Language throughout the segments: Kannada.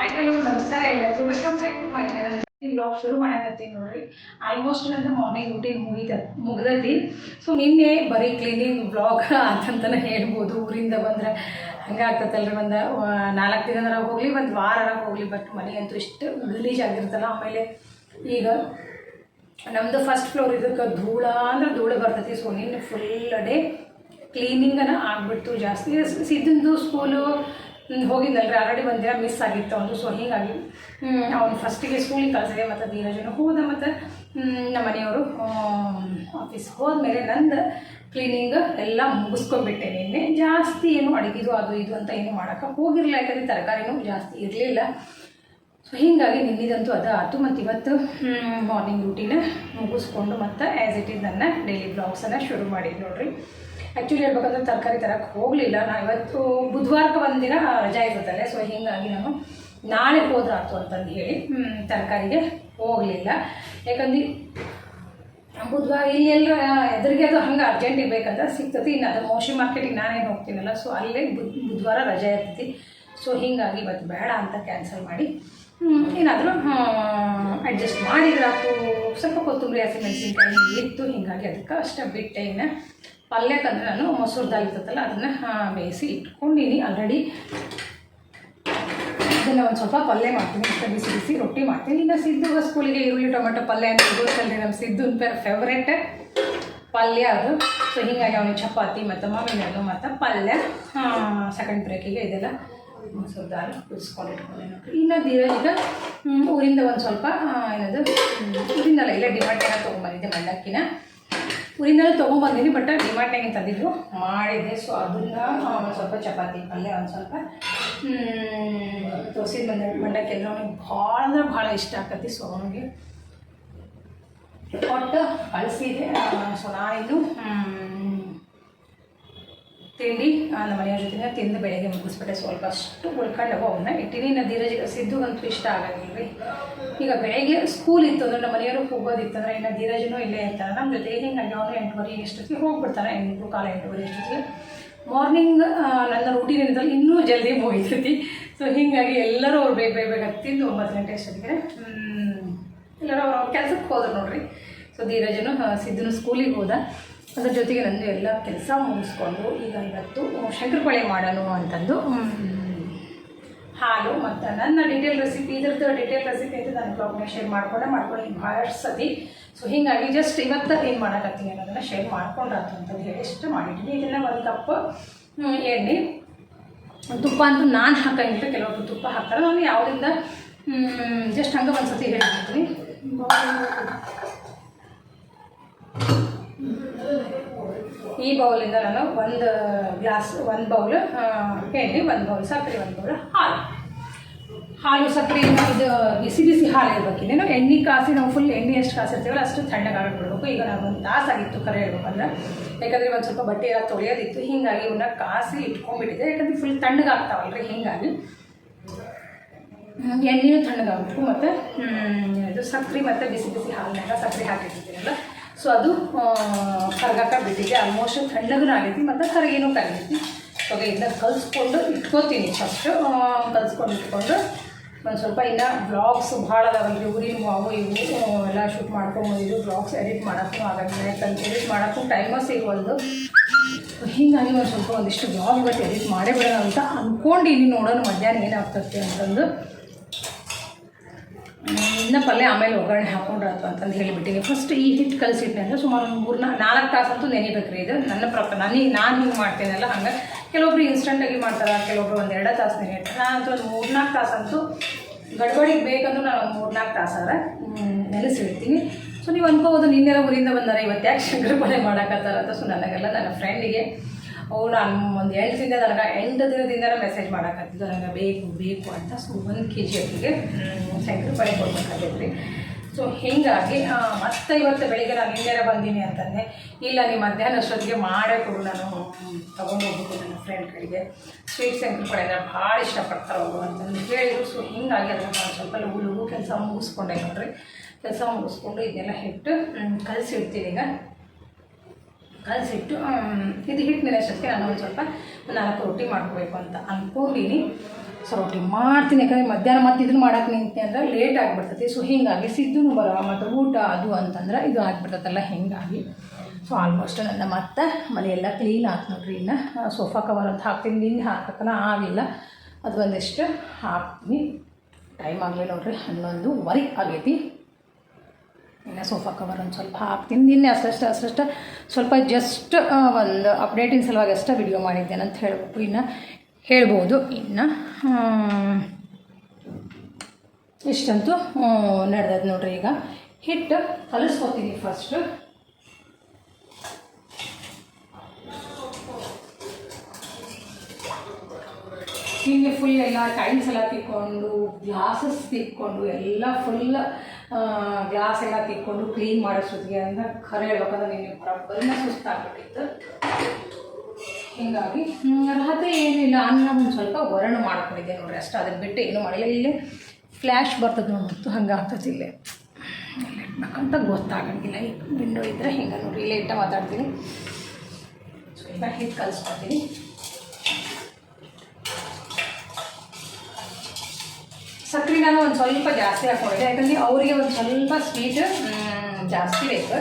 ಆಯ್ತು ನಮಸ್ಕಾರ ಎಲ್ಲರಿಗೂ welcome to my channel blog ಶುರು ಮಾಡಕತ್ತೀನಿ ನೋಡ್ರಿ ಆಲ್ಮೋಸ್ಟ್ ನಂದು ಮಾರ್ನಿಂಗ್ ರೂಟೀನ್ ಮುಗಿತ ಮುಗ್ದೈತಿ. ಸೊ ನಿನ್ನೆ ಬರೀ ಕ್ಲೀನಿಂಗ್ ಬ್ಲಾಗ್ ಅಂತಂತಲೇ ಹೇಳ್ಬೋದು. ಊರಿಂದ ಬಂದ್ರೆ ಹಂಗೆ ಆಗ್ತೈತಲ್ರಿ ಒಂದು ನಾಲ್ಕು ದಿನದರ ಹೋಗ್ಲಿ, ಒಂದು ವಾರರ ಹೋಗ್ಲಿ. ಬಟ್ ಮನೆಯಂತೂ ಇಷ್ಟು ಗಲೀಜ್ ಆಗಿರ್ತಲ್ಲ. ಆಮೇಲೆ ಈಗ ನಮ್ಮದು ಫಸ್ಟ್ ಫ್ಲೋರ್ ಇದಕ್ಕೆ ಧೂಳ, ಅಂದ್ರೆ ಧೂಳು ಬರ್ತೈತಿ. ಸೊ ನಿನ್ನೆ ಫುಲ್ ಡೇ ಕ್ಲೀನಿಂಗನ ಆಗ್ಬಿಡ್ತು. ಜಾಸ್ತಿ ಸಿದ್ದಂದು ಸ್ಕೂಲು ಹೋಗಿದ್ದಲ್ರಿ ಆಲ್ರೆಡಿ ದಿನ ಮಿಸ್ ಆಗಿತ್ತು ಅವನು ಸೊ ಹೀಗಾಗಿ ಅವ್ನು ಫಸ್ಟಿಗೆ ಸ್ಕೂಲಿಗೆ ಕಳ್ಸಿದೆ. ಮತ್ತು ಧೀರಜನು ಹೋದ. ಮತ್ತು ನಮ್ಮ ಮನೆಯವರು ಆಫೀಸ್ ಹೋದ್ಮೇಲೆ ನಂದು ಕ್ಲೀನಿಂಗ್ ಎಲ್ಲ ಮುಗಿಸ್ಕೊಂಡ್ಬಿಟ್ಟೆ ನಿನ್ನೆ. ಜಾಸ್ತಿ ಏನು ಅಡುಗೆದು ಅದು, ಇದು ಅಂತ ಏನು ಮಾಡೋಕ್ಕೆ ಹೋಗಿರಲಿಲ್ಲ. ಯಾಕಂದರೆ ತರಕಾರಿನೂ ಜಾಸ್ತಿ ಇರಲಿಲ್ಲ. ಸೊ ಹೀಗಾಗಿ ನಿನ್ನಿದಂತೂ ಅದು ಆಯಿತು ಮತ್ತು ಇವತ್ತು ಮಾರ್ನಿಂಗ್ ರೂಟೀನ ಮುಗಿಸ್ಕೊಂಡು ಮತ್ತು ಆ್ಯಸ್ ಇಟ್ ಈಸ್ ನನ್ನ ಡೈಲಿ ಬ್ಲಾಗ್ಸನ್ನು ಶುರು ಮಾಡಿದ್ದು ನೋಡ್ರಿ. ಆ್ಯಕ್ಚುಲಿ ಹೇಳ್ಬೇಕಂದ್ರೆ ತರಕಾರಿ ತರಕ್ಕೆ ಹೋಗಲಿಲ್ಲ. ನಾ ಇವತ್ತು ಬುಧವಾರಕ್ಕೆ ಒಂದಿನ ದಿನ ರಜಾ ಇರುತ್ತಲ್ಲ ಸೊ ಹೀಗಾಗಿ ನಾನು ನಾಳೆ ಹೋದ್ರಾತು ಅಂತಂದು ಹೇಳಿ ತರಕಾರಿಗೆ ಹೋಗಲಿಲ್ಲ. ಯಾಕಂದ್ರೆ ಬುಧವಾರ ಇಲ್ಲಿ ಎಲ್ಲ ಎದುರಿಗೆ ಅದು ಹಂಗೆ ಅರ್ಜೆಂಟಿಗೆ ಬೇಕಂದ್ರೆ ಸಿಗ್ತತಿ ಇನ್ನು ಅದು ಮೋಶಿ ಮಾರ್ಕೆಟಿಗೆ ನಾನೇನು ಹೋಗ್ತೀನಲ್ಲ ಸೊ ಅಲ್ಲೇ ಬುಧ್, ಬುಧವಾರ ರಜೆ ಇರ್ತೈತಿ ಸೊ ಹೀಗಾಗಿ ಇವತ್ತು ಬೇಡ ಅಂತ ಕ್ಯಾನ್ಸಲ್ ಮಾಡಿ ಏನಾದರೂ ಅಡ್ಜಸ್ಟ್ ಮಾಡಿದ್ರಾತು ಸ್ವಲ್ಪ ಕೊತ್ತಂಬರಿ ಹಸಿಮೆಣಸಿನ್ಕಾಯಿ ಇತ್ತು. ಹೀಗಾಗಿ ಅದಕ್ಕೆ ಅಷ್ಟೇ ಬಿಟ್ಟೆ ಇನ್ನು. ಪಲ್ಯಕ್ಕಂದ್ರೆ ನಾನು ಮೊಸರು ದಾಲ್ ಇರ್ತದಲ್ಲ, ಅದನ್ನು ಬೇಯಿಸಿ ಇಟ್ಕೊಂಡಿನಿ ಆಲ್ರೆಡಿ ಅದನ್ನು ಒಂದು ಸ್ವಲ್ಪ ಪಲ್ಯ ಮಾಡ್ತೀನಿ ಮತ್ತೆ ಬಿಸಿ ಬಿಸಿ ರೊಟ್ಟಿ ಮಾಡ್ತೀನಿ. ಇನ್ನು ಸಿದ್ದು ಸ್ಕೂಲಿಗೆ ಈರುಳ್ಳಿ, ಟೊಮೆಟೊ ಪಲ್ಯ ಅಂತ ಗೊತ್ತಲ್ರಿ ನಮ್ಮ ಸಿದ್ದು ಫೇವ್ರೇಟ್ ಪಲ್ಯ ಅದು. ಸೊ ಹೀಗಾಗಿ ಅವನಿಗೆ ಚಪಾತಿ ಮತ್ತು ಮಾವಿನ ಹಣ್ಣು ಮತ್ತು ಪಲ್ಯ ಸೆಕೆಂಡ್ ಬ್ರೇಕಿಗೆ ಇದೆಲ್ಲ ಮೊಸರು ದಾಲ್ ಕುದಿಸ್ಕೊಂಡು ಇಟ್ಕೊಂಡೆ ಇನ್ನು ಈಗ ಊರಿಂದ ಒಂದು ಸ್ವಲ್ಪ ಏನದು ಊರಿಂದಲ್ಲ ಇಲ್ಲ ಡಿಮಾರ್ಟ್ನಾಗ ತೊಗೊಂಬಂದಿದ್ದೆ ಮಂಡಕ್ಕಿನ. ಊರಿಂದಲೂ ತೊಗೊಂಬಂದಿನಿ ಬಟ್ ಡಿಮಾರ್ಟ್ನಾಗೆ ತಂದಿದ್ದು ಮಾಡಿದೆ. ಸೊ ಅದನ್ನ ಒಂದು ಸ್ವಲ್ಪ ಚಪಾತಿ, ಪಲ್ಯ ಒಂದು ಸ್ವಲ್ಪ ತೋರಿಸಿದ ಮಂಡ ಮಂಡಕ್ಕಿ ಅಂದ್ರೆ ಅವ್ನಿಗೆ ಭಾಳ ಅಂದ್ರೆ ಭಾಳ ಇಷ್ಟ ಆಕತಿ. ಸೊ ಅವನಿಗೆ ಒಟ್ಟು ಕಳಿಸಿದೆ ಸೊ ನಾನಿನ್ನು ತಿಂಡಿ ನಮ್ಮ ಮನೆಯವ್ರ ಜೊತೆ ತಿಂದು ಬೆಳಗ್ಗೆ ಮುಗಿಸ್ಬಿಟ್ಟೆ. ಸ್ವಲ್ಪ ಅಷ್ಟು ಉಳ್ಕೊಂಡು ಅವನ್ನ ಇಟ್ಟಿನಿ. ನಾನು ಧೀರಜ್ ಸಿದ್ದುಗಂತೂ ಇಷ್ಟ ಆಗಂಗಿಲ್ಲ ರೀ. ಈಗ ಬೆಳಗ್ಗೆ ಸ್ಕೂಲ್ ಇತ್ತು ಅಂದ್ರೆ ನಮ್ಮ ಮನೆಯವರು ಹೋಗೋದಿತ್ತು ಅಂದ್ರೆ ಇನ್ನು ಧೀರಜನೂ ಇಲ್ಲೇ ಇರ್ತಾರೆ ನಮ್ಮ ಜೊತೆ ಹಿಂಗೆ ಅವನು ಎಂಟುವರೆಗೆ ಎಷ್ಟೊತ್ತಿಗೆ ಹೋಗ್ಬಿಡ್ತಾರೆ? ಎಂಟು, ಕಾಲ ಎಂಟುವರೆ ಎಷ್ಟೊತ್ತಿಗೆ. ಮಾರ್ನಿಂಗ್ ನನ್ನ ರೂಟೀನ್ ಇದ್ದಲ್ಲಿ ಇನ್ನೂ ಜಲ್ದಿ ಮುಗಿತೈತಿ. ಸೊ ಹೀಗಾಗಿ ಎಲ್ಲರೂ ಅವ್ರು ಬೇಗ ಬೇಗ ಬೇಗ ತಿಂದು ಒಂಬತ್ತು ಗಂಟೆ ಅಷ್ಟೊತ್ತಿಗೆ ಎಲ್ಲರೂ ಅವ್ರ ಕೆಲ್ಸಕ್ಕೆ ಹೋದ್ರು ನೋಡ್ರಿ. ಸೊ ಧೀರಜನು ಸಿದ್ದನು ಸ್ಕೂಲಿಗೆ ಹೋದ. ಅದ್ರ ಜೊತೆಗೆ ನಂದು ಎಲ್ಲ ಕೆಲಸ ಮುಗಿಸ್ಕೊಂಡು ಈಗ ಇವತ್ತು ಶಂಕರಪಳೆ ಮಾಡೋಣ ಅಂತಂದು. ಹಾಲು ಮತ್ತು ನನ್ನ ಡೀಟೇಲ್ ರೆಸಿಪಿ ಇದ್ರದ್ದು ಡೀಟೇಲ್ ರೆಸಿಪಿ ಅಂತ ನಾನು ಬ್ಲಾಗ್ನ ಶೇರ್ ಮಾಡ್ಕೊಂಡೆ, ಮಾಡ್ಕೊಂಡು ಭಾಳಷ್ಟು ಸತಿ. ಸೊ ಹೀಗಾಗಿ ಜಸ್ಟ್ ಇವತ್ತು ಏನು ಮಾಡೋಕತ್ತೀನಿ ಅನ್ನೋದನ್ನು ಶೇರ್ ಮಾಡ್ಕೊಂಡ್ರಾತು ಅಂತಂದು ಹೇಳಿ ಇಷ್ಟು ಮಾಡಿದ್ದೀನಿ. ಇದನ್ನು ಒಂದು ಕಪ್ ಎಣ್ಣೆ. ತುಪ್ಪ ಅಂತೂ ನಾನು ಹಾಕಂಗಿಲ್ಲ ಕೆಲವೊಬ್ರು ತುಪ್ಪ ಹಾಕ್ತಾರೆ ನಾನು ಯಾವುದರಿಂದ ಜಸ್ಟ್ ಹಂಗೆ ಒಂದು ಸತಿ ಹೇಳ್ಬಿಡ್ತೀನಿ ಈ ಬೌಲಿಂದ ನಾನು ಒಂದು ಗ್ಲಾಸ್, ಒಂದು ಬೌಲ್ ಎಣ್ಣೆ ಒಂದು ಬೌಲ್, ಸಕ್ಕರೆ, ಒಂದು ಬೌಲ್ ಹಾಲು. ಹಾಲು, ಸಕ್ಕರೆ, ಇದು ಬಿಸಿ ಬಿಸಿ ಹಾಲು ಇರ್ಬೇಕಿನ್ನೇನು ಎಣ್ಣೆ ಕಾಸಿ, ನಾವು ಫುಲ್ ಎಣ್ಣೆ ಎಷ್ಟು ಕಾಸಿರ್ತೀವಲ್ಲ, ಅಷ್ಟು ತಣ್ಣಗೆ ಬಿಡಬೇಕು. ಈಗ ನಾವು ಒಂದು ತಾಸಾಗಿತ್ತು ಕರೆ ಹೇಳ್ಬೇಕಂದ್ರೆ ಯಾಕಂದರೆ ಒಂದು ಸ್ವಲ್ಪ ಬಟ್ಟೆ ಎಲ್ಲ ತೊಳೆಯೋದಿತ್ತು. ಹೀಗಾಗಿ ಇವನ್ನ ಕಾಸಿ ಇಟ್ಕೊಂಡ್ಬಿಟ್ಟಿದೆ. ಯಾಕಂದರೆ ಫುಲ್ ತಣ್ಣಗಾಗ್ತಾವಲ್ರಿ ಹೀಗಾಗಿ. ಎಣ್ಣೆನೂ ತಣ್ಣಗಾಗಬೇಕು ಮತ್ತು ಇದು ಸಕ್ಕರೆ ಮತ್ತು ಬಿಸಿ ಬಿಸಿ ಹಾಲಿನಾಗ ಸಕ್ಕರೆ ಹಾಕಿರ್ತೀರಲ್ಲ. ಸೊ ಅದು ಕರ್ಗಾಕ ಬಿಟ್ಟಿದೆ. ಆಲ್ಮೋಸ್ಟ್ ತಣ್ಣಗೂ ಆಗೈತಿ, ಮತ್ತು ಕರಗಿನೂ ಕರಗೈತಿ ಸೊ ಇದನ್ನ ಕಲಿಸ್ಕೊಂಡು ಇಟ್ಕೋತೀನಿ ಫಸ್ಟು ಕಲಿಸ್ಕೊಂಡು ಇಟ್ಕೊಂಡು ಒಂದು ಸ್ವಲ್ಪ ಇನ್ನು ಬ್ಲಾಗ್ಸ್ ಭಾಳ ಅದಾವಲ್ಲ ಊರಿನ ಮಾವು ಇವು ಎಲ್ಲ ಶೂಟ್ ಮಾಡ್ಕೊಂಬಂದಿದ್ದು ಬ್ಲಾಗ್ಸ್ ಎಡಿಟ್ ಮಾಡೋಕ್ಕೂ ಆಗಲ್ಲ ಯಾಕಂದ್ರೆ ಎಡಿಟ್ ಮಾಡೋಕ್ಕೂ ಟೈಮು ಸಿಗೋಲ್ದು ಹೀಗಾಗಿ ಒಂದು ಸ್ವಲ್ಪ ಒಂದಿಷ್ಟು ಬ್ಲಾಗ್ ಇವತ್ತು ಎಡಿಟ್ ಮಾಡೇ ಬಿಡೋಣ ಅಂತ ಅಂದ್ಕೊಂಡಿನಿ ನೋಡೋಣ ಮಧ್ಯಾಹ್ನ ಏನಾಗ್ತದೆ ಅಂತಂದು. ಇನ್ನು ಪಲ್ಯ ಆಮೇಲೆ ಒಗ್ಗರಣೆ ಹಾಕೊಂಡ್ರಾತು ಅಂತಂದು ಹೇಳಿಬಿಟ್ಟಿನಿ ಫಸ್ಟ್ ಈ ಹಿಟ್ಟು ಅಂದರೆ ಸುಮಾರು ಒಂದು ಮೂರು ನಾಲ್ಕು ತಾಸಂತೂ ನೆನಿಬೇಕು ರೀ ಇದು. ನನ್ನ ಪ್ರಕಾರ ನಾನು ನಾನು ಹಿಂಗೆ ಮಾಡ್ತೀನಲ್ಲ ಹಂಗೆ. ಕೆಲವೊಬ್ರು ಇನ್ಸ್ಟೆಂಟಾಗಿ ಮಾಡ್ತಾರೆ, ಕೆಲವೊಬ್ರು ಒಂದು ಎರಡು ತಾಸು ನೆನೆಯಿರ್ತಾರೆ ನಾನು ಅಂತೂ ಒಂದು ಮೂರ್ನಾಲ್ಕು ತಾಸಂತೂ ಗಡ್ಬಡಿಗೆ ಬೇಕಂದ್ರೂ ನಾನು ಒಂದು ಮೂರ್ನಾಲ್ಕು ತಾಸಾರ ನೆನೆಸಿಡ್ತೀನಿ. ಸೊ ನೀವು ಅನ್ಕೋಬೋದು ನಿನ್ನೆಲ್ಲ ಊರಿಂದ ಬಂದಾರೆ, ಇವತ್ತು ಯಾಕೆ ಶಂಕರಪಳೆ ಮಾಡೋಕತ್ತಾರ ಅಂತ ಸೊ ನನಗೆಲ್ಲ ನನ್ನ ಫ್ರೆಂಡಿಗೆ ಅವು ನಾನು ಒಂದು ಎಂಟು ದಿನದ ನನಗೆ ಎಂಟು ದಿನದಿಂದ ಮೆಸೇಜ್ ಮಾಡೋಕತ್ತಿದ್ದು ನನಗೆ ಬೇಕು ಬೇಕು ಅಂತ ಸೊ ಒಂದು ಕೆ ಜಿ ಅಕ್ಕಿಗೆ ಸೆಂಟ್ರ್ ಕೊಡ್ಬೇಕಾಗೈತೆ ರೀ ಸೊ ಹೀಗಾಗಿ ಮತ್ತೆ ಇವತ್ತು ಬೆಳಿಗ್ಗೆ ನಾನು ಹಿಂದೆ ಬಂದೀನಿ ಅಂತಂದೆ. ಇಲ್ಲ ನೀವು ಮಧ್ಯಾಹ್ನ ಅಷ್ಟೊತ್ತಿಗೆ ಮಾಡೇ ಕೊಡು ನಾನು. ತೊಗೊಂಡು ಹೋಗ್ಬೇಕು ನನ್ನ ಫ್ರೆಂಡ್ ಕಡೆಗೆ. ಸ್ವೀಟ್ ಶಂಕರಪಳೆ ಅಂದರೆ ಭಾಳ ಇಷ್ಟಪಡ್ತಾರೆ ಅವರು ಅಂತಂದು ಹೇಳಿದ್ರು. ಸೊ ಹೀಗಾಗಿ ಅದನ್ನು ನಾನು ಸ್ವಲ್ಪ ಲಘು ಲಘು ಕೆಲಸ ಮುಗಿಸ್ಕೊಂಡೆ ನೋಡ್ರಿ. ಕೆಲಸ ಮುಗಿಸ್ಕೊಂಡು ಇದೆಲ್ಲ ಇಟ್ಟು ಕಲಸಿಡ್ತೀನಿ ಈಗ. ಕಲಸಿಟ್ಟು ಇದು ಹಿಟ್ಟಿನ ಅಷ್ಟೊತ್ತಿಗೆ ನಾನು ಸ್ವಲ್ಪ ನಾಲ್ಕು ರೊಟ್ಟಿ ಮಾಡ್ಕೋಬೇಕು ಅಂತ ಅಂದ್ಕೊಂಡಿನಿ ಸೊ, ರೊಟ್ಟಿ ಮಾಡ್ತೀನಿ, ಯಾಕಂದರೆ ಮಧ್ಯಾಹ್ನ ಮತ್ತೆ ಇದನ್ನು ಮಾಡಕ್ಕೆ ನಿಂತೆ ಅಂದ್ರೆ ಲೇಟ್ ಆಗಿಬಿಡ್ತೈತಿ. ಸೊ ಹೀಗಾಗಿ ಸಿದ್ದೂ ಬರೋ ಮತ್ತು ಊಟ ಅದು ಅಂತಂದ್ರೆ ಇದು ಆಗಿಬಿಡ್ತೈತಲ್ಲ, ಹೀಗಾಗಿ. ಸೊ ಆಲ್ಮೋಸ್ಟ್ ನನ್ನ ಮತ್ತೆ ಮನೆಯೆಲ್ಲ ಕ್ಲೀನ್ ಆಯ್ತು ನೋಡ್ರಿ ಇನ್ನು. ಸೋಫಾ ಕವರ್ ಅಂತ ಹಾಕ್ತೀನಿ, ನಿನ್ನೆ ಹಾಕಕ್ಕನ ಆಗಿಲ್ಲ. ಅದು ಒಂದಿಷ್ಟು ಹಾಕ್ತೀನಿ. ಟೈಮ್ ಆಗಲಿ ನೋಡ್ರಿ, ಹನ್ನೊಂದುವರೆ ಆಗೈತಿ. ಇನ್ನು ಸೋಫಾ ಕವರ್ ಒಂದು ಸ್ವಲ್ಪ ಹಾಕ್ತೀನಿ. ನಿನ್ನೆ ಅಷ್ಟಷ್ಟು ಅಷ್ಟಷ್ಟು ಸ್ವಲ್ಪ ಜಸ್ಟ್ ಒಂದು ಅಪ್ಡೇಟಿನ ಸಲುವಾಗಿ ಅಷ್ಟೇ ವಿಡಿಯೋ ಮಾಡಿದ್ದೇನೆ ಅಂತ ಹೇಳಬೇಕು. ಇನ್ನು ಹೇಳ್ಬೋದು. ಇನ್ನು ಇಷ್ಟಂತೂ ನಡೆದದ್ದು ನೋಡ್ರಿ ಈಗ. ಹಿಟ್ಟು ಕಲಿಸ್ಕೊತೀನಿ ಫಸ್ಟು ಹೀಗೆ ಫುಲ್ ಎಲ್ಲ ಟೈಲ್ಸ್ ಎಲ್ಲ ತಿಕ್ಕೊಂಡು, ಗ್ಲಾಸಸ್ ತಿಕ್ಕೊಂಡು, ಎಲ್ಲ ಫುಲ್ ಗ್ಲಾಸ್ ಎಲ್ಲ ತಿಕ್ಕೊಂಡು ಕ್ಲೀನ್ ಮಾಡಿಸೋದಿಗೆ ಅಂದ್ರೆ ಖರೆ ಹೇಳ್ಬೇಕಂದ್ರೆ ನಿನ್ನೆ ಬರೋಬ್ಬರಿನ ಸುಸ್ತಾಗ್ಬಿಟ್ಟಿತ್ತು. ಹೀಗಾಗಿ ರಾತ್ರಿ ಏನಿಲ್ಲ, ಅನ್ನ ಒಂದು ಸ್ವಲ್ಪ ವರಣ ಮಾಡ್ಕೊಂಡಿದ್ದೆ ನೋಡಿ ಅಷ್ಟು ಅದನ್ನು ಬಿಟ್ಟು ಏನು ಮಾಡಿಲ್ಲ. ಇಲ್ಲಿ ಫ್ಲ್ಯಾಶ್ ಬರ್ತದೆ ನೋಡ್ತು ಹಂಗೆ ಆಗ್ತದೆ ಇಲ್ಲೇ. ಗೊತ್ತಾಗಂಗಿಲ್ಲ. ಈ ವಿಂಡೋ ಇದ್ದರೆ ಹಿಂಗೆ ನೋಡಿ ಇಲ್ಲೇ ಇಟ್ಟ ಮಾತಾಡ್ತೀನಿ. ಸ್ವಲ್ಪ ಹಿಟ್ಟು ಕಲಿಸ್ಕೊತೀನಿ ಸಕ್ಕರೆ ನಾನು ಒಂದು ಸ್ವಲ್ಪ ಜಾಸ್ತಿ ಹಾಕೊಂಡಿದ್ದೆ. ಯಾಕಂದರೆ ಅವರಿಗೆ ಒಂದು ಸ್ವಲ್ಪ ಸ್ವೀಟ್ ಜಾಸ್ತಿ ಬೇಕು.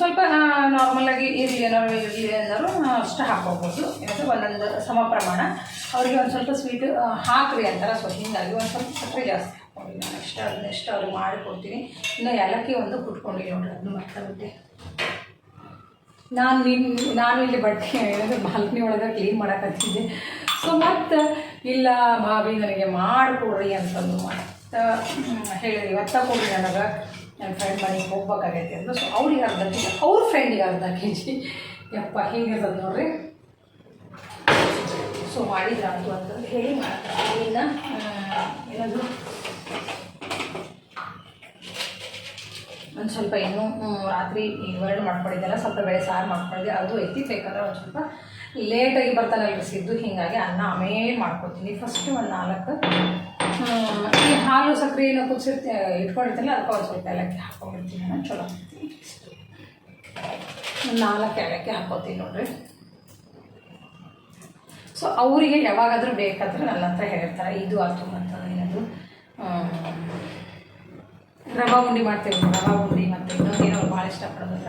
ಸ್ವಲ್ಪ ನಾರ್ಮಲಾಗಿ ಇರಲಿ ಏನಾದ್ರು ಇರಲಿ ಏನಾದ್ರು ಅಷ್ಟು ಹಾಕ್ಕೋಬೋದು. ಯಾಕಂದರೆ ಒಂದೊಂದು ಸಮ ಪ್ರಮಾಣ. ಅವರಿಗೆ ಒಂದು ಸ್ವಲ್ಪ ಸ್ವೀಟ್ ಹಾಕ್ರಿ ಅಂತಾರೆ. ಸೊ ಹೀಗಾಗಿ ಒಂದು ಸ್ವಲ್ಪ ಸಕ್ಕರೆ ಜಾಸ್ತಿ ಹಾಕ್ಕೊಂಡಿದ್ದೀನಿ ನಾನು ನೆಕ್ಸ್ಟ್ ಅದನ್ನ ಇಷ್ಟ ಅವ್ರಿಗೆ ಮಾಡಿಕೊಡ್ತೀನಿ. ಇನ್ನು ಏಲಕ್ಕಿ ಒಂದು ಕುಟ್ಕೊಂಡಿದ್ದೀನಿ ನೋಡ್ರಿ ಅದನ್ನು ಮರ್ತಬಿಟ್ಟೆ ನಾನು ನಿಮ್ಮ ನಾನು ಇಲ್ಲಿ ಬಟ್ಟೆ ಬಾಲ್ಕನಿ ಒಳಗೆ ಕ್ಲೀನ್ ಮಾಡಕತ್ತಿದ್ದೆ ಸೊ ಮತ್ತು ಇಲ್ಲ ಭಾವಿ ನನಗೆ ಮಾಡಿಕೊಡ್ರಿ ಅಂತಂದು ಮತ್ತೆ ಹೇಳಿದ್ರಿ. ಇವತ್ತ ಕೊಡ್ರಿ ನನಗೆ. ನನ್ನ ಫ್ರೆಂಡ್ ಮನೆಗೆ ಹೋಗ್ಬೇಕಾಗೈತಿ ಅಂದ್ರೆ. ಸೊ ಅವ್ರಿಗೆ ಅರ್ಧ ಕೆ ಜಿ ಅವ್ರ ಫ್ರೆಂಡಿಗೆ ಅರ್ಧ ಕೆ ಜಿ ಯಪ್ಪ ಹಿಂಗಿರ್ತದೆ ನೋಡ್ರಿ. ಸೊ ಮಾಡಿದ್ರ ಅದು ಅಂತಂದು ಹೇಳಿ ಮಾಡ್ತಾರೆ. ಇನ್ನು ಏನದು ಒಂದು ಸ್ವಲ್ಪ ಹ್ಮ್, ರಾತ್ರಿ ಇವೆರಡು ಮಾಡ್ಕೊಂಡಿದ್ದೆಲ್ಲ ಸ್ವಲ್ಪ ಬೇಳೆ ಸಾರು ಮಾಡ್ಕೊಂಡಿದ್ದೆ. ಅದು ಎತ್ತಿ ಬೇಕಾದ್ರೆ ಒಂದು ಸ್ವಲ್ಪ ಲೇಟಾಗಿ ಬರ್ತಾನೆ ಸಿದ್ದು. ಹೀಗಾಗಿ ಅನ್ನ ಆಮೇಲೆ ಮಾಡ್ಕೊತೀನಿ ಫಸ್ಟ್ ಒಂದು ನಾಲ್ಕು ಈ ಹಾಲು ಸಕ್ಕರೆ ಏನೋ ಕುದಿಸಿರ್ತಿ ಇಟ್ಕೊಂಡಿರ್ತೀನಲ್ಲ ಅದಕ್ಕೆ ಒಂದು ಸ್ವಲ್ಪ ಏಲಕ್ಕಿ ಹಾಕ್ಕೊಂಡಿರ್ತೀನಿ ನಾನು ಚಲೋ ಒಂದು ನಾಲ್ಕು ಏಲಕ್ಕಿ ಹಾಕ್ಕೊತೀನಿ ನೋಡ್ರಿ. ಸೊ ಅವರಿಗೆ ಯಾವಾಗಾದರೂ ಬೇಕಾದ್ರೆ ನನ್ನ ಹತ್ರ ಹೇಳ್ತಾರೆ ಇದು ಆಯ್ತು ಅಂತ ಏನದು ರವಾ ಉಂಡಿ ಮಾಡ್ತೇವೆ ರವಾ ಉಂಡಿ ಮತ್ತು ಇನ್ನೊಂದೇನೋ ಭಾಳ ಇಷ್ಟಪಡೋದಲ್ಲ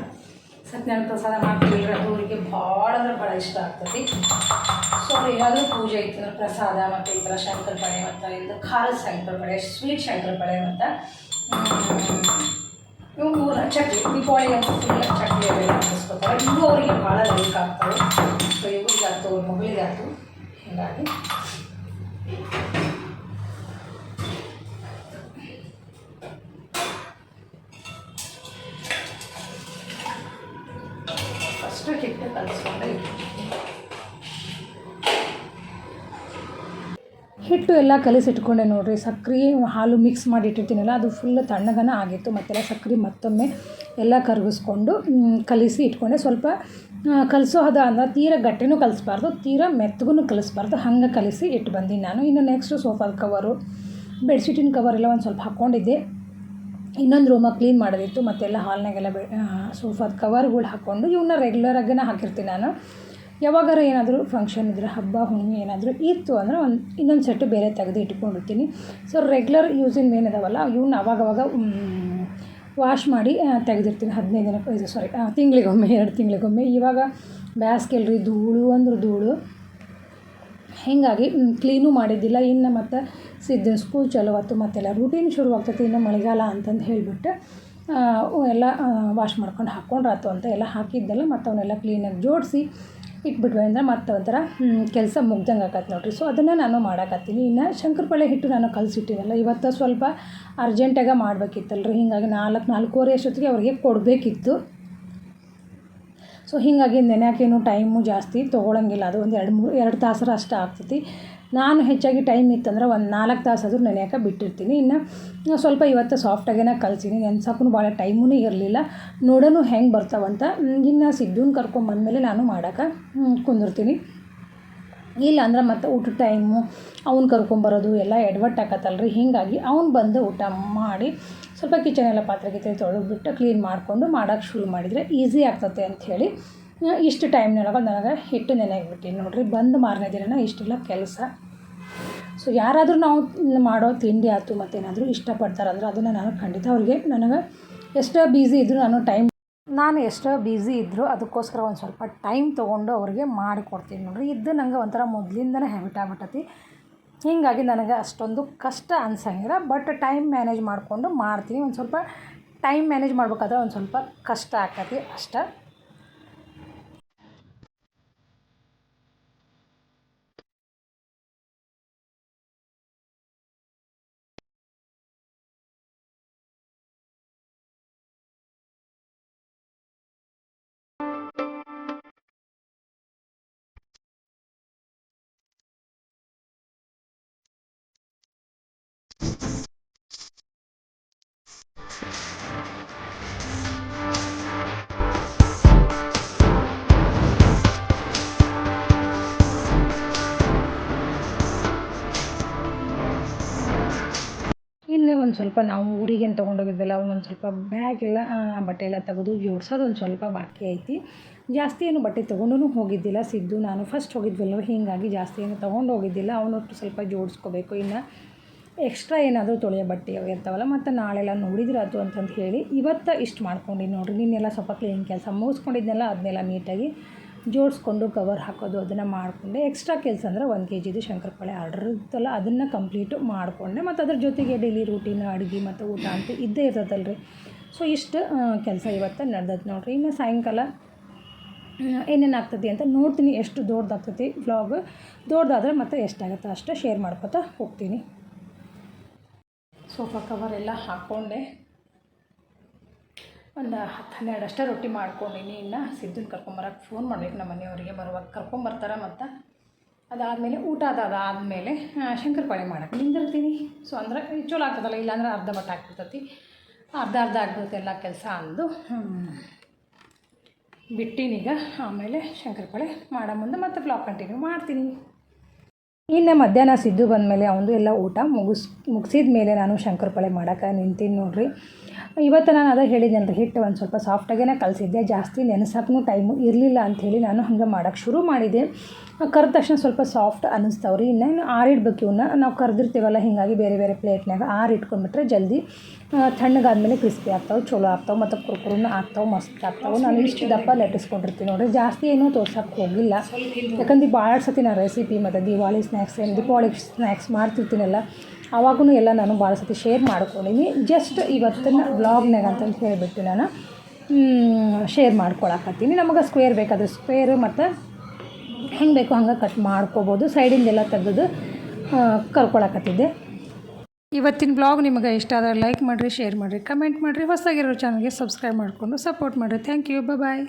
ಸತ್ಯನಾರಾಯಣ ಪ್ರಸಾದ ಮಾಡ್ತೀವಿ ಅವರಿಗೆ ಭಾಳ ಅಂದ್ರೆ ಭಾಳ ಇಷ್ಟ ಆಗ್ತೈತಿ ಸೊ ಅವ್ರು ಏನಾದರೂ ಪೂಜೆ ಇತ್ತು ಪ್ರಸಾದ ಮತ್ತು ಈ ಥರ ಶಂಕರಪಳೆ ಮತ್ತು ಇದು ಖಾರದ ಶಂಕರಪಳೆ ಸ್ವೀಟ್ ಶಂಕರಪಳೆ ಮತ್ತು ಇವು ಚಟ್ನಿ ದೀಪಾವಳಿ ಅಂತ ಫುಲ್ ಚಟ್ನಿ ಅವೆಲ್ಲ ಅನ್ನಿಸ್ಕೊತಾರೆ ಇನ್ನೂ ಅವರಿಗೆ ಭಾಳ ಲೈಕ್ ಆಗ್ತವೆ. ಸೊ ಇವ್ರಿಗಾಯ್ತು, ಅವ್ರ ಮಗಳಿಗಾಯ್ತು, ಹೀಗಾಗಿ. ಹಿಟ್ಟು ಎಲ್ಲ ಕಲಿಸಿಟ್ಕೊಂಡೆ ನೋಡಿರಿ. ಸಕ್ಕರೆ ಹಾಲು ಮಿಕ್ಸ್ ಮಾಡಿ ಇಟ್ಟಿರ್ತೀನಲ್ಲ, ಅದು ಫುಲ್ ತಣ್ಣಗನ ಆಗಿತ್ತು. ಮತ್ತೆಲ್ಲ ಸಕ್ಕರೆ ಮತ್ತೊಮ್ಮೆ ಎಲ್ಲ ಕರಗಿಸ್ಕೊಂಡು ಕಲಿಸಿ ಇಟ್ಕೊಂಡೆ. ಸ್ವಲ್ಪ ಕಲಿಸೋ ಹದ ಅಂದ್ರೆ ತೀರ ಗಟ್ಟಿನೂ ಕಲಿಸ್ಬಾರ್ದು, ತೀರ ಮೆತ್ತಗೂ ಕಲಿಸ್ಬಾರ್ದು. ಹಂಗೆ ಕಲಿಸಿ ಇಟ್ಟು ಬಂದೀನಿ ನಾನು. ಇನ್ನು ನೆಕ್ಸ್ಟು ಸೋಫಾದ ಕವರು ಬೆಡ್ಶೀಟಿನ ಕವರ್ ಎಲ್ಲ ಒಂದು ಸ್ವಲ್ಪ ಹಾಕ್ಕೊಂಡಿದ್ದೆ ಇನ್ನೊಂದು ರೂಮಾಗ ಕ್ಲೀನ್ ಮಾಡೋದಿತ್ತು, ಮತ್ತೆಲ್ಲ ಹಾಲ್ನಾಗೆಲ್ಲ ಬೆ ಸೋಫಾದ ಕವರ್ಗಳು ಹಾಕ್ಕೊಂಡು ಇವನ್ನ ರೆಗ್ಯುಲರಾಗೇ ಹಾಕಿರ್ತೀನಿ ನಾನು. ಯಾವಾಗಾರ ಏನಾದರೂ ಫಂಕ್ಷನ್ ಇದ್ರೆ, ಹಬ್ಬ, ಹುಣ್ಣಿಮೆ ಏನಾದರೂ ಇತ್ತು ಅಂದರೆ ಒಂದು, ಇನ್ನೊಂದು ಸೆಟ್ಟು ಬೇರೆ ತೆಗೆದು ಇಟ್ಕೊಂಡಿರ್ತೀನಿ. ಸೊ ರೆಗ್ಯುಲರ್ ಯೂಸಿಂಗ್ ಏನಿದಾವಲ್ಲ ಇವನ್ನ ಅವಾಗವಾಗ ವಾಶ್ ಮಾಡಿ ತೆಗೆದಿರ್ತೀನಿ. ಹದಿನೈದು ದಿನಕ್ಕೆ ಇದು ಸಾರಿ ತಿಂಗಳಿಗೊಮ್ಮೆ, ಎರಡು ತಿಂಗಳಿಗೊಮ್ಮೆ. ಇವಾಗ ಬ್ಯಾಸ್ಕೆಲ್ರಿ ಧೂಳು ಅಂದ್ರೆ ಧೂಳು. ಹೀಗಾಗಿ ಕ್ಲೀನು ಮಾಡಿದ್ದಿಲ್ಲ. ಇನ್ನು ಮತ್ತು ಸಿದ್ದಿನ ಸ್ಕೂಲ್ ಚಲೋ ಆಯ್ತು ಮತ್ತೆಲ್ಲ ರೂಟೀನ್ ಶುರು ಆಗ್ತೈತಿ ಇನ್ನು ಮಳೆಗಾಲ ಅಂತಂದು ಹೇಳಿಬಿಟ್ಟು ಎಲ್ಲ ವಾಶ್ ಮಾಡ್ಕೊಂಡು ಹಾಕ್ಕೊಂಡ್ರಾತು ಅಂತ ಎಲ್ಲ ಹಾಕಿದ್ದೆಲ್ಲ ಮತ್ತು ಅವನ್ನೆಲ್ಲ ಕ್ಲೀನಾಗಿ ಜೋಡಿಸಿ ಇಟ್ಬಿಟ್ವಿ ಅಂದರೆ ಮತ್ತೆ ಒಂಥರ ಕೆಲಸ ಮುಗ್ದಂಗೆ ಆಕತ್ತೆ ನೋಡಿರಿ. ಸೊ ಅದನ್ನು ನಾನು ಮಾಡಾಕತ್ತೀನಿ. ಇನ್ನು ಶಂಕರ್ಪಾಳೆ ಹಿಟ್ಟು ನಾನು ಕಲಿಸಿಟ್ಟಿದ್ದಲ್ಲ ಇವತ್ತು ಸ್ವಲ್ಪ ಅರ್ಜೆಂಟಾಗ ಮಾಡಬೇಕಿತ್ತಲ್ರಿ. ಹೀಗಾಗಿ ನಾಲ್ಕು, ನಾಲ್ಕೂವರೆ ಅಷ್ಟೊತ್ತಿಗೆ ಅವ್ರಿಗೆ ಕೊಡಬೇಕಿತ್ತು. ಸೊ ಹೀಗಾಗಿ ನೆನೆಯೋಕೇನು ಟೈಮು ಜಾಸ್ತಿ ತೊಗೊಳಂಗಿಲ್ಲ. ಅದು ಒಂದು ಎರಡು ಮೂರು, ಎರಡು ತಾಸರ ಅಷ್ಟು ಆಗ್ತೈತಿ. ನಾನು ಹೆಚ್ಚಾಗಿ ಟೈಮ್ ಇತ್ತಂದ್ರೆ ಒಂದು ನಾಲ್ಕು ತಾಸಾದರೂ ನೆನೆಯೋಕೆ ಬಿಟ್ಟಿರ್ತೀನಿ. ಇನ್ನು ಸ್ವಲ್ಪ ಇವತ್ತು ಸಾಫ್ಟಾಗೇನ ಕಲ್ಸೀನಿ. ನೆನ್ಸಕ್ಕೂ ಭಾಳ ಟೈಮೂ ಇರಲಿಲ್ಲ. ನೋಡೋನು ಹೆಂಗೆ ಬರ್ತಾವಂತ ಇನ್ನು ಸಿದ್ದೂನ್ ಕರ್ಕೊಂಬಂದಮೇಲೆ ನಾನು ಮಾಡೋಕೆ ಕುಂದಿರ್ತೀನಿ. ಇಲ್ಲ ಅಂದ್ರೆ ಮತ್ತೆ ಊಟದ ಟೈಮು ಅವ್ನು ಕರ್ಕೊಂಬರೋದು ಎಲ್ಲ ಎಡವಟ್ಟು ಹಾಕತ್ತಲ್ರಿ ಹೀಗಾಗಿ ಅವ್ನು ಬಂದು ಊಟ ಮಾಡಿ ಸ್ವಲ್ಪ ಕಿಚನ್ ಎಲ್ಲ ಪಾತ್ರೆ ಗೀತ್ರೆ ತೊಳೆದ್ಬಿಟ್ಟು ಕ್ಲೀನ್ ಮಾಡಿಕೊಂಡು ಮಾಡೋಕ್ಕೆ ಶುರು ಮಾಡಿದರೆ ಈಸಿ ಆಗ್ತತೆ ಅಂಥೇಳಿ ಇಷ್ಟು ಟೈಮ್ನೊಳಗೆ ನನಗೆ ಹಿಟ್ಟು ನೆನೆಯಾಗಿಬಿಟ್ಟಿನಿ ನೋಡಿರಿ. ಬಂದು ಮಾರನೇ ದಿನ ಇಷ್ಟೆಲ್ಲ ಕೆಲಸ. ಸೊ ಯಾರಾದರೂ ನಾವು ಮಾಡೋ ತಿಂಡಿ ಆಯ್ತು ಮತ್ತೇನಾದರೂ ಇಷ್ಟಪಡ್ತಾರಂದ್ರೆ ಅದನ್ನು ನಾನು ಖಂಡಿತ ಅವ್ರಿಗೆ ನನಗೆ ಎಷ್ಟೋ ಬ್ಯುಸಿ ಇದ್ದರೂ ನಾನು ಟೈಮ್ ನಾನು ಎಷ್ಟೋ ಬ್ಯುಸಿ ಇದ್ದರೂ ಅದಕ್ಕೋಸ್ಕರ ಒಂದು ಸ್ವಲ್ಪ ಟೈಮ್ ತೊಗೊಂಡು ಅವ್ರಿಗೆ ಮಾಡಿಕೊಡ್ತೀನಿ ನೋಡಿರಿ. ಇದು ನನಗೆ ಒಂಥರ ಮೊದಲಿಂದನೇ ಹ್ಯಾಬಿಟ್ ಆಗ್ಬಿಟ್ಟತಿ. ಹೀಗಾಗಿ ನನಗೆ ಅಷ್ಟೊಂದು ಕಷ್ಟ ಅನ್ಸಂಗಿಲ್ಲ. ಬಟ್ ಟೈಮ್ ಮ್ಯಾನೇಜ್ ಮಾಡಿಕೊಂಡು ಮಾಡ್ತೀನಿ. ಒಂದು ಸ್ವಲ್ಪ ಟೈಮ್ ಮ್ಯಾನೇಜ್ ಮಾಡ್ಬೇಕಾದ್ರೆ ಒಂದು ಸ್ವಲ್ಪ ಕಷ್ಟ ಆಕತಿ ಅಷ್ಟೇ. ಒಂದು ಸ್ವಲ್ಪ ನಾವು ಊರಿಗೆ ಏನು ತೊಗೊಂಡೋಗಿದ್ವಲ್ಲ ಒಂದು ಸ್ವಲ್ಪ ಬ್ಯಾಗ್ ಎಲ್ಲ ಬಟ್ಟೆ ಎಲ್ಲ ತೆಗೆದು ಜೋಡ್ಸೋದು ಒಂದು ಸ್ವಲ್ಪ ಬಾಕಿ ಐತಿ. ಜಾಸ್ತಿ ಏನು ಬಟ್ಟೆ ತೊಗೊಂಡು ಹೋಗಿದ್ದಿಲ್ಲ. ಸಿದ್ದು, ನಾನು ಫಸ್ಟ್ ಹೋಗಿದ್ವಲ್ಲ ಹೀಗಾಗಿ ಜಾಸ್ತಿ ಏನು ತೊಗೊಂಡು ಹೋಗಿದ್ದಿಲ್ಲ ಅವನೊಟ್ಟು ಸ್ವಲ್ಪ ಜೋಡಿಸ್ಕೋಬೇಕು. ಇನ್ನು ಎಕ್ಸ್ಟ್ರಾ ಏನಾದರೂ ತೊಳೆಯೋ ಬಟ್ಟೆ ಇರ್ತಾವಲ್ಲ, ಮತ್ತು ನಾಳೆಲ್ಲ ನೋಡಿದ್ರೆ ಅದು ಅಂತಂದು ಹೇಳಿ ಇವತ್ತು ಇಷ್ಟು ಮಾಡ್ಕೊಂಡು ನೋಡಿರಿ. ನಿನ್ನೆಲ್ಲ ಸ್ವಲ್ಪ ಕ್ಲೀನ್ ಕೆಲಸ ಮುಗಿಸ್ಕೊಂಡಿದ್ನೆಲ್ಲ ಅದನ್ನೆಲ್ಲ ನೀಟಾಗಿ ಜೋಡಿಸ್ಕೊಂಡು ಕವರ್ ಹಾಕೋದು, ಅದನ್ನು ಮಾಡಿಕೊಂಡೆ. ಎಕ್ಸ್ಟ್ರಾ ಕೆಲಸ ಅಂದರೆ ಒಂದು ಕೆ ಜಿದು ಶಂಕರಪಾಳೆ ಆರ್ಡ್ರ್ ಇರುತ್ತಲ್ಲ ಅದನ್ನು ಕಂಪ್ಲೀಟು ಮಾಡಿಕೊಂಡೆ. ಮತ್ತು ಅದ್ರ ಜೊತೆಗೆ ಡೈಲಿ ರೂಟೀನ್ ಅಡುಗೆ ಮತ್ತು ಊಟ ಅಂತ ಇದ್ದೇ ಇರ್ತದಲ್ಲ ರೀ ಸೊ ಇಷ್ಟು ಕೆಲಸ ಇವತ್ತು ನಡೆದೈತೆ ನೋಡಿರಿ. ಇನ್ನು ಸಾಯಂಕಾಲ ಏನೇನು ಆಗ್ತದೆ ಅಂತ ನೋಡ್ತೀನಿ ಎಷ್ಟು ದೊಡ್ಡದಾಗ್ತೈತಿ ವ್ಲಾಗ್ ದೊಡ್ಡದಾದ್ರೆ ಮತ್ತೆ ಎಷ್ಟಾಗುತ್ತೆ ಅಷ್ಟು ಶೇರ್ ಮಾಡ್ಕೊತಾ ಹೋಗ್ತೀನಿ. ಸೋಫಾ ಕವರ್ ಎಲ್ಲ ಹಾಕ್ಕೊಂಡೆ ಒಂದು ಹತ್ತು ಹನ್ನೆರಡು ಅಷ್ಟೇ ರೊಟ್ಟಿ ಮಾಡ್ಕೊಂಡಿನಿ. ಇನ್ನು ಸಿದ್ಧನ ಕರ್ಕೊಂಬರಕ್ಕೆ ಫೋನ್ ಮಾಡ್ಬೇಕು ನಮ್ಮ ಮನೆಯವರಿಗೆ. ಬರುವಾಗ ಕರ್ಕೊಂಬರ್ತಾರೆ ಮತ್ತು ಅದಾದಮೇಲೆ ಊಟ ಅದಾದಮೇಲೆ ಶಂಕರಪಾಳೆ ಮಾಡಕ್ಕೆ ನಿಂದಿರ್ತೀನಿ. ಸೊ ಅಂದ್ರೆ ಚಲೋ ಆಗ್ತದಲ್ಲ, ಇಲ್ಲಾಂದ್ರೆ ಅರ್ಧ ಮಟ್ಟ ಆಗ್ಬಿಡ್ತೈತಿ. ಅರ್ಧ ಅರ್ಧ ಆಗ್ಬಿಡುತ್ತೆ ಎಲ್ಲ ಕೆಲಸ ಅಂದು ಬಿಟ್ಟಿನೀಗ ಆಮೇಲೆ ಶಂಕರಪಾಳೆ ಮಾಡೋ ಮುಂದೆ ಮತ್ತೆ ಬ್ಲಾಗ್ ಕಂಟಿನ್ಯೂ ಮಾಡ್ತೀನಿ. ಇನ್ನು ಮಧ್ಯಾಹ್ನ ಸಿದ್ದು ಬಂದಮೇಲೆ ಅವನು ಎಲ್ಲ ಊಟ ಮುಗಿಸ್ ಮುಗಿಸಿದ ಮೇಲೆ ನಾನು ಶಂಕರಪಾಳೆ ಮಾಡೋಕೆ ನಿಂತೀನಿ ನೋಡ್ರಿ. ಇವತ್ತು ನಾನು ಅದೇ ಹೇಳಿದ್ನಲ್ಲ ಹಿಟ್ಟು ಒಂದು ಸ್ವಲ್ಪ ಸಾಫ್ಟಾಗೇ ಕಲಿಸಿದ್ದೆ. ಜಾಸ್ತಿ ನೆನೆಸಕ್ಕೂ ಟೈಮು ಇರಲಿಲ್ಲ ಅಂಥೇಳಿ ನಾನು ಹಂಗೆ ಮಾಡೋಕ್ಕೆ ಶುರು ಮಾಡಿದೆ. ಕರೆದ ತಕ್ಷಣ ಸ್ವಲ್ಪ ಸಾಫ್ಟ್ ಅನ್ನಿಸ್ತಾವ್ರಿ. ಇನ್ನೇನು ಆರಿಡ್ಬೇಕು ಇವನ್ನ ನಾವು ಕರೆದಿರ್ತೀವಲ್ಲ, ಹೀಗಾಗಿ ಬೇರೆ ಬೇರೆ ಪ್ಲೇಟ್ನಾಗ ಆರಿಟ್ಕೊಂಡ್ಬಿಟ್ರೆ ಜಲ್ದಿ ತಣ್ಣಗಾದ್ಮೇಲೆ ಕ್ರಿಸ್ಪಿ ಆಗ್ತಾವೆ, ಚಲೋ ಆಗ್ತಾವೆ, ಮತ್ತು ಕುರ್ಕುರುನ ಆಗ್ತಾವೆ, ಮಸ್ತ್ ಆಗ್ತಾವೆ. ನಾನು ಇಷ್ಟು ದಪ್ಪ ಲಟ್ಟಿಸ್ಕೊಂಡಿರ್ತೀನಿ ನೋಡಿರಿ. ಜಾಸ್ತಿ ಏನೂ ತೋರ್ಸೋಕ್ಕೆ ಹೋಗಿಲ್ಲ. ಯಾಕಂದ್ರೆ ಭಾಳ ಸತಿ ನಾನು ರೆಸಿಪಿ ಮತ್ತು ದಿವಾಳಿ ಸ್ನ್ಯಾಕ್ಸ್ ಏನು ದೀಪಾವಳಿ ಸ್ನ್ಯಾಕ್ಸ್ ಮಾಡ್ತಿರ್ತೀನಲ್ಲ ಆವಾಗೂ ಎಲ್ಲ ನಾನು ಭಾಳ ಸತಿ ಶೇರ್ ಮಾಡ್ಕೊಂಡಿನಿ. ಜಸ್ಟ್ ಇವತ್ತಿನ ಬ್ಲಾಗ್ನಾಗ ಅಂತಂದು ಹೇಳಿಬಿಟ್ಟು ನಾನು ಶೇರ್ ಮಾಡ್ಕೊಳಕತ್ತೀನಿ ನಮಗೆ ಸ್ಕ್ವೇರ್ ಬೇಕಾದ್ರೆ ಸ್ಕ್ವೇರು ಮತ್ತು ಹೆಂಗೆ ಬೇಕು ಹಂಗೆ ಕಟ್ ಮಾಡ್ಕೋಬೋದು. ಸೈಡಿಂದೆಲ್ಲ ತೆಗೆದು ಕರ್ಕೊಳಕತ್ತಿದ್ದೆ. ಇವತ್ತಿನ ಬ್ಲಾಗ್ ನಿಮಗೆ ಇಷ್ಟ ಆದರೆ ಲೈಕ್ ಮಾಡಿರಿ ಶೇರ್ ಮಾಡಿರಿ ಕಮೆಂಟ್ ಮಾಡಿರಿ. ಹೊಸದಾಗಿರೋ ಚಾನಲ್ಗೆ ಸಬ್ಸ್ಕ್ರೈಬ್ ಮಾಡಿಕೊಂಡು ಸಪೋರ್ಟ್ ಮಾಡಿರಿ. Thank you bye